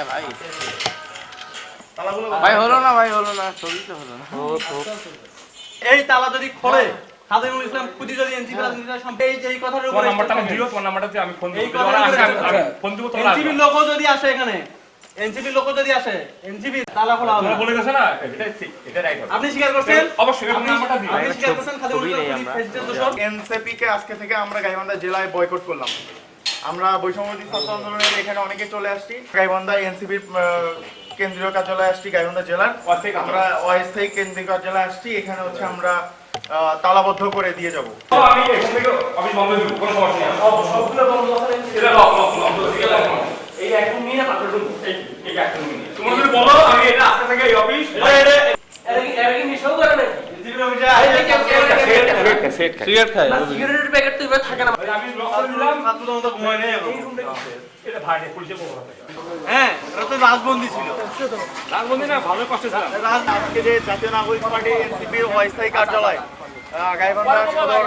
হ্যাঁ ভাই। ভাই হলো না ভাই হলো না ছবি তো হলো না। এই তালা যদি খোলে খাদিমুল ইসলাম পুঁজি যদি এনসিপি রাজনীতির এই যে এই কথার উপরে নাম্বারটা আমাকে দিও তোমার নাম্বারটা আমি ফোন দিব। কথার ওরা আসে, উপরে আমি- আমি ফোন দিব তোমরা এনসিপি আসবে। যদি আসে এখানে এনসিপি লোকও যদি আসে এনসিপি তালা খোলা হবে বলে গেছো না? এটা ঠিক এটা রাইট হবে। আপনি স্বীকার করছেন? অবশ্যই আপনি নাম্বারটা দিও আপনি স্বীকার করছেন খাদিমুল ইসলাম আমরা। প্রেসিডেন্ট দোষর এনসিপি কে আজকে থেকে আমরা গাইবান্ধা জেলায় বয়কট করলাম। আমরা বৈষম্যবিরোধী ছাত্র আন্দোলনের এখানে অনেকে চলে আসছি। গাইবান্ধা এনসিপির কেন্দ্রীয় কার্যালয়ে আসছি গাইবান্ধা জেলার। আমরা অস্থায়ী কেন্দ্রীয় কার্যালয়ে আসছি এখানে হচ্ছে আমরা তালাবদ্ধ করে দিয়ে যাব। এখান নিয়ে বলো আমি এটা আজকে থেকে এই অফিস। এটা কি এটা কি মিশাও করে নাকি? এনসিপি খাই। সিগারেট খাই সিগারেটের প্যাকেট তো এবার থাকে না। আমি লক করে দিলাম। ছাত্র জনতা ঘুমায় নাই এখন। এটা ভাই পুলিশে বলব হ্যাঁ এটা তো রাজবন্দি ছিল। রাজবন্দি না ভালো কষ্ট ছিল। রাজ- আজকে যে জাতীয় নাগরিক পার্টি এনসিপির অস্থায়ী কার্যালয় গাইবান্ধা সদর